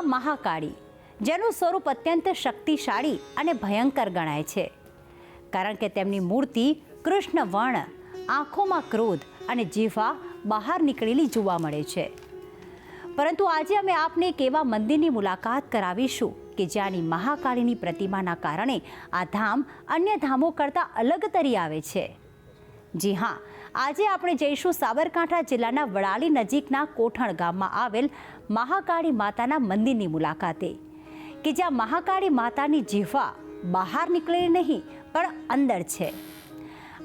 માં મહાકાળી, જેનું સ્વરૂપ અત્યંત શક્તિશાળી અને ભયંકર ગણાય છે. કારણ કે તેમની મૂર્તિ કૃષ્ણ વર્ણ આંખોમાં ક્રોધ અને જીભા બહાર નીકળેલી જોવા મળે છે. પરંતુ આજે અમે આપને એક એવા મંદિરની મુલાકાત કરાવીશું કે જ્યાંની મહાકાળીની પ્રતિમાના કારણે આ ધામ અન્ય ધામો કરતાં અલગ તરી આવે છે. જી હા આજે આપણે જઈશું સાબરકાંઠા જિલ્લાના વડાલી નજીકના કોઠણ ગામમાં આવેલ મહાકાળી માતાના મંદિરની મુલાકાતે. કે જ્યાં મહાકાળી માતાની જીવા બહાર નીકળે નહીં, પણ અંદર છે.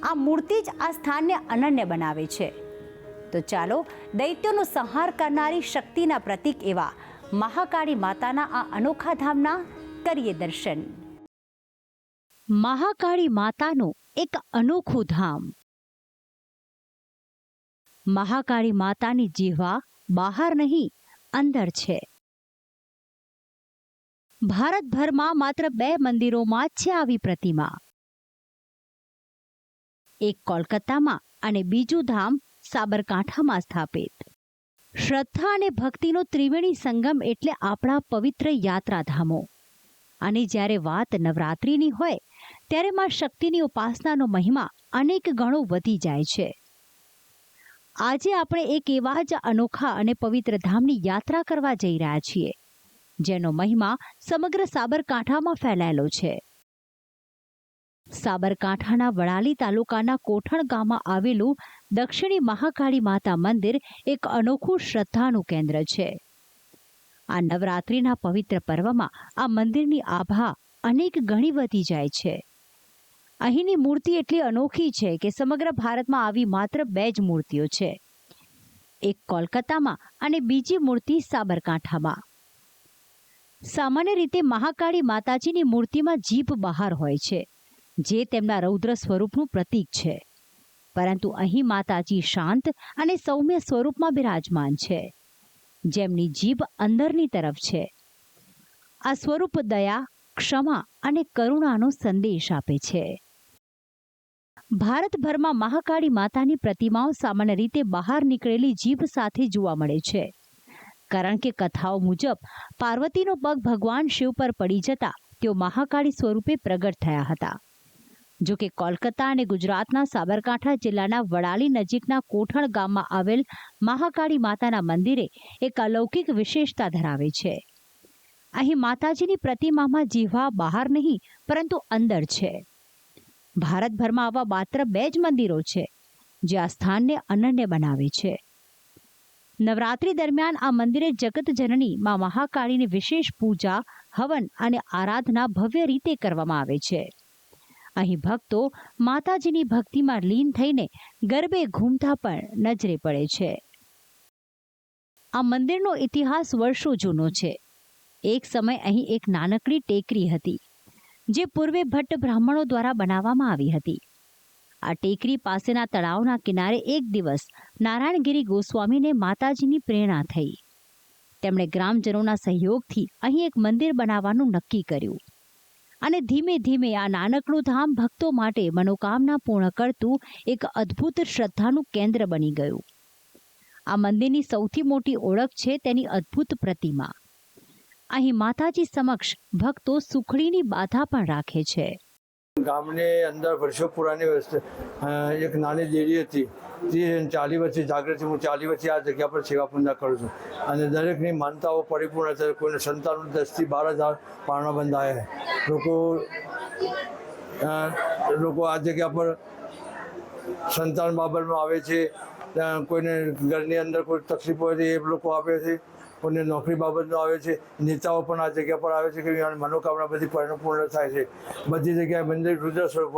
આ મૂર્તિ જ આ સ્થાનને અનન્ય બનાવે છે. તો ચાલો, દૈત્યોનો સંહાર કરનારી શક્તિના પ્રતીક એવા મહાકાળી માતાના આ અનોખા ધામના કરીએ દર્શન. મહાકાળી માતાનું એક અનોખું ધામ. મહાકાળી માતાની જીહવા બહાર નહીં, અંદર છે. ભારતભરમાં માત્ર બે મંદિરોમાં છે આવી પ્રતિમા. એક કોલકાતામાં અને બીજું ધામ સાબરકાંઠામાં સ્થાપિત. શ્રદ્ધા અને ભક્તિનો ત્રિવેણી સંગમ એટલે આપણા પવિત્ર યાત્રાધામો. અને જ્યારે વાત નવરાત્રિની હોય, ત્યારે માં શક્તિની ઉપાસનાનો મહિમા અનેક ગણો વધી જાય છે. આજે આપણે એક એવા જ અનોખા અને પવિત્ર ધામની યાત્રા કરવા જઈ રહ્યા છીએ, જેનો મહિમા સમગ્ર સાબરકાંઠામાં ફેલાયેલો છે. સાબરકાંઠાના વડાલી તાલુકાના કોઠણ ગામમાં આવેલું દક્ષિણી મહાકાળી માતા મંદિર એક અનોખું શ્રદ્ધાનું કેન્દ્ર છે. આ નવરાત્રિના પવિત્ર પર્વમાં આ મંદિરની આભા અનેક ગણી વધી જાય છે. અહીંની મૂર્તિ એટલી અનોખી છે કે સમગ્ર ભારતમાં આવી માત્ર બે જ મૂર્તિઓ છે. એક કોલકાતામાં અને બીજી મૂર્તિ સાબરકાંઠામાં. સામાન્ય રીતે મહાકાળી માતાજીની મૂર્તિમાં જીભ બહાર હોય છે, જે તેમના રૌદ્ર સ્વરૂપનું પ્રતીક છે. પરંતુ અહીં માતાજી શાંત અને સૌમ્ય સ્વરૂપમાં બિરાજમાન છે. જેમની જીભ અંદરની તરફ છે. આ સ્વરૂપ દયા, ક્ષમા અને કરુણાનો સંદેશ આપે છે. ભારતભરમાં મહાકાળી માતાની પ્રતિમાઓ સામાન્ય રીતે બહાર નીકળેલી જીભ સાથે જોવા મળે છે. કારણ કે કથાઓ મુજબ, પાર્વતીનો પગ ભગવાન શિવ પર પડી જતા તેઓ મહાકાળી સ્વરૂપે પ્રગટ થયા હતા. જો કે કોલકાતા અને ગુજરાતના સાબરકાંઠા જિલ્લાના વડાલી નજીકના કોઠણ ગામમાં આવેલ મહાકાળી માતાના મંદિરે એક અલૌકિક વિશેષતા ધરાવે છે. અહીં માતાજીની પ્રતિમામાં જીવા બહાર નહીં, પરંતુ અંદર છે. ભારતભરમાં આવા માત્ર બે જ મંદિરો છે, જે આ સ્થાનને અનન્ય બનાવે છે. નવરાત્રી દરમિયાન આ મંદિરે જગત જનની માં મહાકાળીની વિશેષ પૂજા, હવન અને આરાધના ભવ્ય રીતે કરવામાં આવે છે. અહીં ભક્તો માતાજીની ભક્તિમાં લીન થઈને ગરબે ઘૂમતા પણ નજરે પડે છે. આ મંદિરનો ઇતિહાસ વર્ષો જૂનો છે. એક સમય અહીં એક નાનકડી ટેકરી હતી. જે પૂર્વે ભટ્ટ બ્રાહ્મણો દ્વારા બનાવવામાં આવી હતી. આ ટેકરી પાસેના તળાવના કિનારે એક દિવસ નારાયણગીરી ગોસ્વામીને માતાજીની પ્રેરણા થઈ. તેમણે ગ્રામજનોના સહયોગથી અહીં એક મંદિર બનાવવાનું નક્કી કર્યું. અને ધીમે ધીમે આ નાનકડું ધામ ભક્તો માટે મનોકામના પૂર્ણ કરતું એક અદ્ભુત શ્રદ્ધાનું કેન્દ્ર બની ગયું. આ મંદિરની સૌથી મોટી ઓળખ છે તેની અદ્ભુત પ્રતિમા. અહીં માતાજી સમક્ષ ભક્તો સુખડીની બાધા પણ રાખે છે. ગામની અંદર વર્ષો પુરાની વસ્તુ એક નાની દેરી હતી. તે ચાલી વર્ષથી જાગૃતિ હું ચાલી વર્ષથી આ જગ્યા પર સેવા પૂજા કરું છું. અને દરેકની માનતાઓ પરિપૂર્ણ છે. કોઈને સંતાનો દસથી બાર હજાર પારણા બંધાયા લોકો લોકો આ જગ્યા પર સંતાન બાબતમાં આવે છે. કોઈને ઘરની અંદર કોઈ તકલીફ હોય તો એ લોકો આપે છે. કોઈને નોકરી બાબતનો આવે છે, નેતાઓ પણ આ જગ્યા પર આવે છે કે મનોકામના બધી પરિપૂર્ણ થાય છે. બધી જગ્યાએ મંદિર રુદ્ર સ્વરૂપ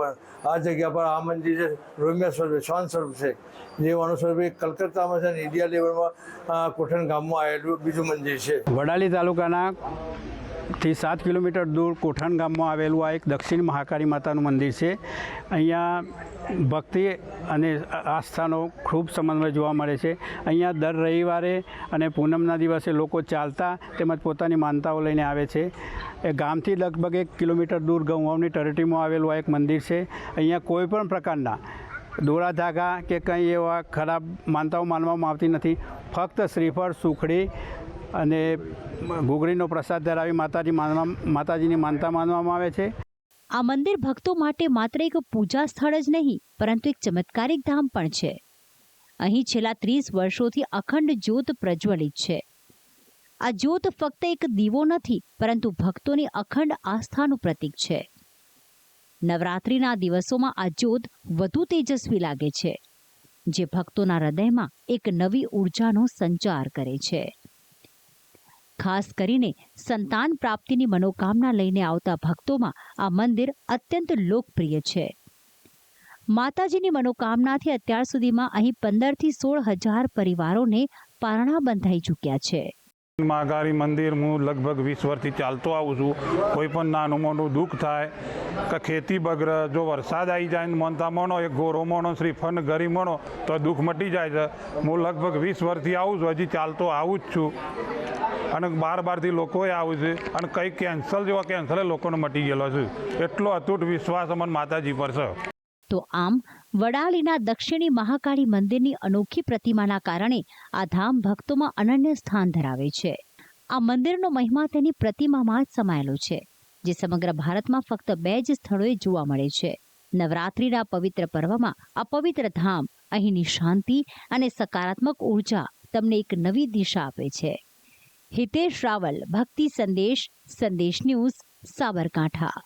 આ જગ્યા પર આ મંદિર છે, રોમ્યા સ્વરૂપે શાંત સ્વરૂપ છે. જે સ્વરૂપ એ કલકત્તામાં છે અને ઇન્ડિયા લેવલમાં કોઠણ ગામમાં આવેલું બીજું મંદિર છે. વડાલી તાલુકાના થી સાત કિલોમીટર દૂર કોઠાણ ગામમાં આવેલું આ એક દક્ષિણ મહાકાળી માતાનું મંદિર છે. અહીંયા ભક્તિ અને આસ્થાનો ખૂબ સમન્વય જોવા મળે છે. અહીંયા દર રવિવારે અને પૂનમના દિવસે લોકો ચાલતા તેમજ પોતાની માનતાઓ લઈને આવે છે. એ ગામથી લગભગ એક કિલોમીટર દૂર ગૌવાવની તળેટીમાં આવેલું આ એક મંદિર છે. અહીંયા કોઈ પણ પ્રકારના દોરા ધાગા કે કંઈ એવા ખરાબ માનતાઓ માનવામાં આવતી નથી. ફક્ત શ્રીફળ, સુખડી અને ઘૂઘરીનો પ્રસાદ ધરાવી માતાજી માનવા, માતાજીની માનતા માનવામાં આવે છે. આ મંદિર ભક્તો માટે માત્ર એક પૂજા સ્થળ જ નહીં, પરંતુ એક ચમત્કારિક ધામ પણ છે. અહીં છેલ્લા ત્રીસ વર્ષોથી અખંડ જ્યોત પ્રજ્વલિત છે. આ જ્યોત ફક્ત એક દીવો નથી, પરંતુ ભક્તોની અખંડ આસ્થાનું પ્રતીક છે. નવરાત્રિના દિવસોમાં આ જ્યોત વધુ તેજસ્વી લાગે છે, જે ભક્તોના હૃદયમાં એક નવી ઉર્જાનો સંચાર કરે છે. ખાસ કરીને સંતાન પ્રાપ્તિની મનોકામના લઈને આવતા ભક્તોમાં આ મંદિર અત્યંત લોકપ્રિય છે. માતાજીની મનોકામનાથી અત્યાર સુધીમાં અહીં પંદરથી સોળ હજાર પરિવારોને પારણા બંધાઈ ચૂક્યા છે. મહાકાળી મંદિર હું લગભગ વીસ વર્ષથી ચાલતો આવું છું. કોઈ પણ નાનું મોટું દુઃખ થાય, કે ખેતી બગડે, જો વરસાદ આવી જાય ને મોનતા મોનો એક ગોરો મણો શ્રીફંડ ગરી મણો, તો દુઃખ મટી જાય છે. હું લગભગ વીસ વર્ષથી આવું છું, હજી ચાલતો આવું જ છું. અને બાર બારથી લોકોએ આવું છે. અને કંઈ કેન્સલ જેવા કેન્સલે લોકોને મટી ગયેલો છે. એટલો અતૂટ વિશ્વાસ અમને માતાજી પર છે. તો આમ, વડાલીના દક્ષિણી મહાકાળી મંદિરની અનોખી પ્રતિમાના કારણે આ ધામ ભક્તોમાં અનન્ય સ્થાન ધરાવે છે. આ મંદિરનો મહિમા તેની પ્રતિમામાં જ સમાયેલો છે, જે સમગ્ર ભારતમાં ફક્ત બે જ સ્થળોએ જોવા મળે છે. નવરાત્રિના પવિત્ર પર્વમાં આ પવિત્ર ધામ અહીંની શાંતિ અને સકારાત્મક ઊર્જા તમને એક નવી દિશા આપે છે. હિતેશ રાવલ ભક્તિ સંદેશ સંદેશ ન્યૂઝ સાબરકાંઠા